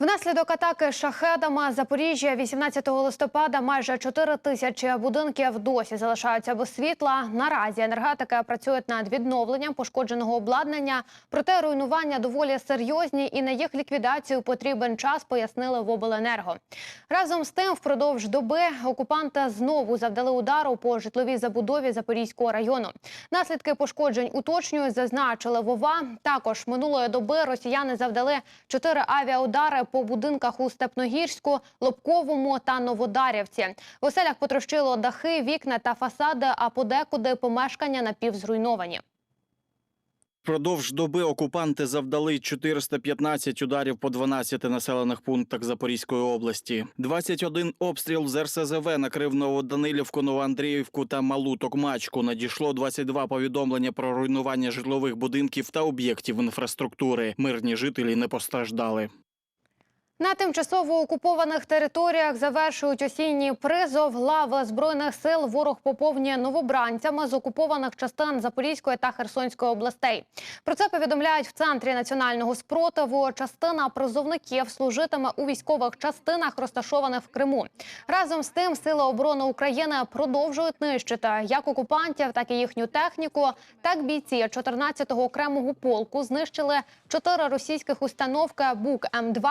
Внаслідок атаки шахедами Запоріжжя 18 листопада майже 4 тисячі будинків досі залишаються без світла. Наразі енергетики працюють над відновленням пошкодженого обладнання. Проте руйнування доволі серйозні і на їх ліквідацію потрібен час, пояснили в обленерго. Разом з тим, впродовж доби окупанти знову завдали удару по житловій забудові Запорізького району. Наслідки пошкоджень уточнюють, зазначили Вова. Також минулої доби росіяни завдали чотири авіаудари по будинках у Степногірську, Лобковому та Новодарівці. В оселях потрощило дахи, вікна та фасади, а подекуди помешкання напівзруйновані. Продовж доби окупанти завдали 415 ударів по 12 населених пунктах Запорізької області. 21 обстріл з РСЗВ накрив Новоданилівку, Новоандріївку та Малу Токмачку. Надійшло 22 повідомлення про руйнування житлових будинків та об'єктів інфраструктури. Мирні жителі не постраждали. На тимчасово окупованих територіях завершують осінній призов. Лави збройних сил ворог поповнює новобранцями з окупованих частин Запорізької та Херсонської областей. Про це повідомляють в центрі національного спротиву. Частина призовників служитиме у військових частинах, розташованих в Криму. Разом з тим, сили оборони України продовжують нищити як окупантів, так і їхню техніку. Так бійці 14-го окремого полку знищили чотири російських установки БУК М2.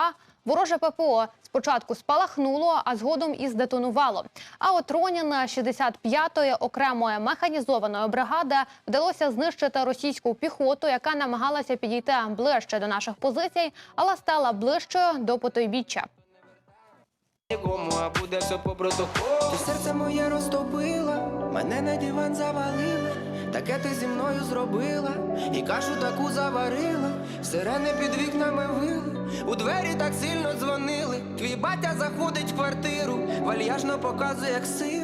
Вороже ППО спочатку спалахнуло, а згодом і здетонувало. А от Ронін 65-ї окремої механізованої бригади вдалося знищити російську піхоту, яка намагалася підійти ближче до наших позицій, але стала ближчою до потойбіччя. Нікому, а буде все по протоколу. Ти серце моє розтопила, мене на диван завалила, таке ти зі мною зробила, і кашу таку заварила, сирени під вікнами вили, батя заходить в квартиру, вальяжно показує як сиву.